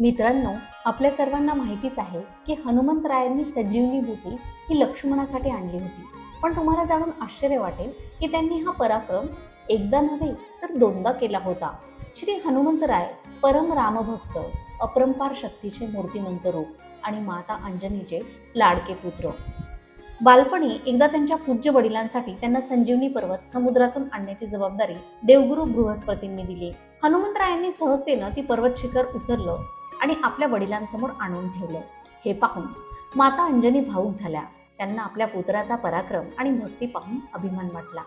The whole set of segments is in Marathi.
मित्रांनो आपल्या सर्वांना माहितीच आहे की हनुमंतरायांनी संजीवनी बुटी ही लक्ष्मणासाठी आणली होती. पण तुम्हाला जाणून आश्चर्य वाटेल की त्यांनी हा पराक्रम एकदा नव्हे तर दोनदा केला होता. श्री हनुमंतराय परम रामभक्त अपरंपार शक्तीचे मूर्तिमंत रूप आणि माता अंजनीचे लाडके पुत्र. बालपणी एकदा त्यांच्या पूज्य वडिलांसाठी त्यांना संजीवनी पर्वत समुद्रातून आणण्याची जबाबदारी देवगुरु बृहस्पतींनी दिली. हनुमंतरायांनी सहजतेनं ती पर्वत शिखर उचललं आणि आपल्या वडिलांसमोर आणून ठेवलं. हे पाहून माता अंजनी भाऊक झाल्या. त्यांना आपल्या पुत्राचा पराक्रम आणि भक्ती पाहून अभिमान वाटला.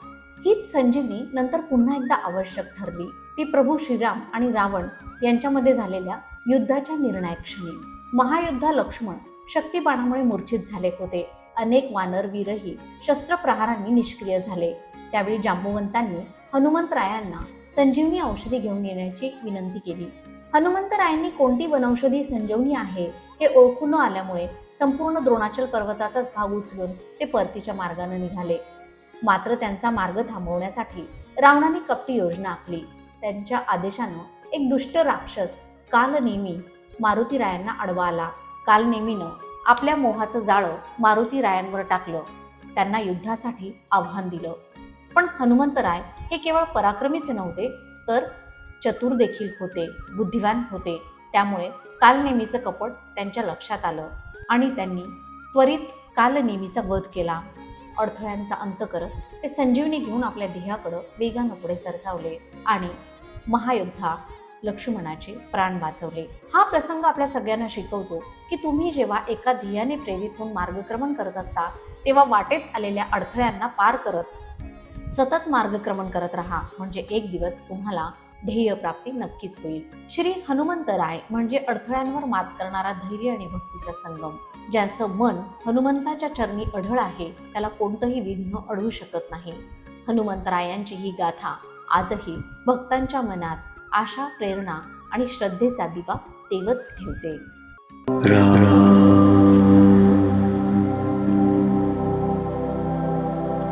हीच संजीवनी नंतर पुन्हा एकदा आवश्यक ठरली. ती प्रभू श्रीराम आणि रावण यांच्यामध्ये झालेल्या युद्धाच्या निर्णायक क्षणी. महायोद्धा लक्ष्मण शक्तिबाणामुळे मूर्छित झाले होते. अनेक वानरवीरही शस्त्रप्रहारांनी निष्क्रिय झाले. त्यावेळी जांबुवंतांनी हनुमंतरायांना संजीवनी औषधी घेऊन येण्याची विनंती केली. हनुमंतरायांनी कोणती वनौषधी संजीवनी आहे हे ओळखून न आल्यामुळे संपूर्ण द्रोणाचल पर्वताचाच भाग उचलून ते परतीच्या मार्गाने निघाले. मात्र त्यांचा मार्ग थांबवण्यासाठी रावणाने कपटी योजना आखली. त्यांच्या आदेशानं एक दुष्ट राक्षस कालनेमी मारुतीरायांना अडवा आला. कालनेमीनं आपल्या मोहाचं जाळं मारुतीरायांवर टाकलं. त्यांना युद्धासाठी आव्हान दिलं. पण हनुमंतराय हे केवळ पराक्रमीच नव्हते तर चतुर देखील होते बुद्धिवान होते. त्यामुळे कालनेमीचं कपट त्यांच्या लक्षात आलं आणि त्यांनी त्वरित कालनेमीचा वध केला. अडथळ्यांचा अंत करत ते संजीवनी घेऊन आपल्या ध्येयाकडं वेगानं पुढे सरसावले आणि महायोद्धा लक्ष्मणाचे प्राण वाचवले. हा प्रसंग आपल्या सगळ्यांना शिकवतो की तुम्ही जेव्हा एका ध्येयाने प्रेरित होऊन मार्गक्रमण करत असता तेव्हा वाटेत आलेल्या अडथळ्यांना पार करत सतत मार्गक्रमण करत राहा. म्हणजे एक दिवस तुम्हाला ध्येय प्राप्ती नक्कीच होईल. श्री हनुमंतराय म्हणजे अडथळ्यांवर मात करणारा धैर्य आणि भक्तीचा संगम ज्यांचं मन हनुमंताच्या चरणी अढळ आहे त्याला कोणतंही विघ्न अडवू शकत नाही. हनुमंतरायांची ही गाथा आजही भक्तांच्या मनात आशा प्रेरणा आणि श्रद्धेचा दिवा तेवत ठेवते. राम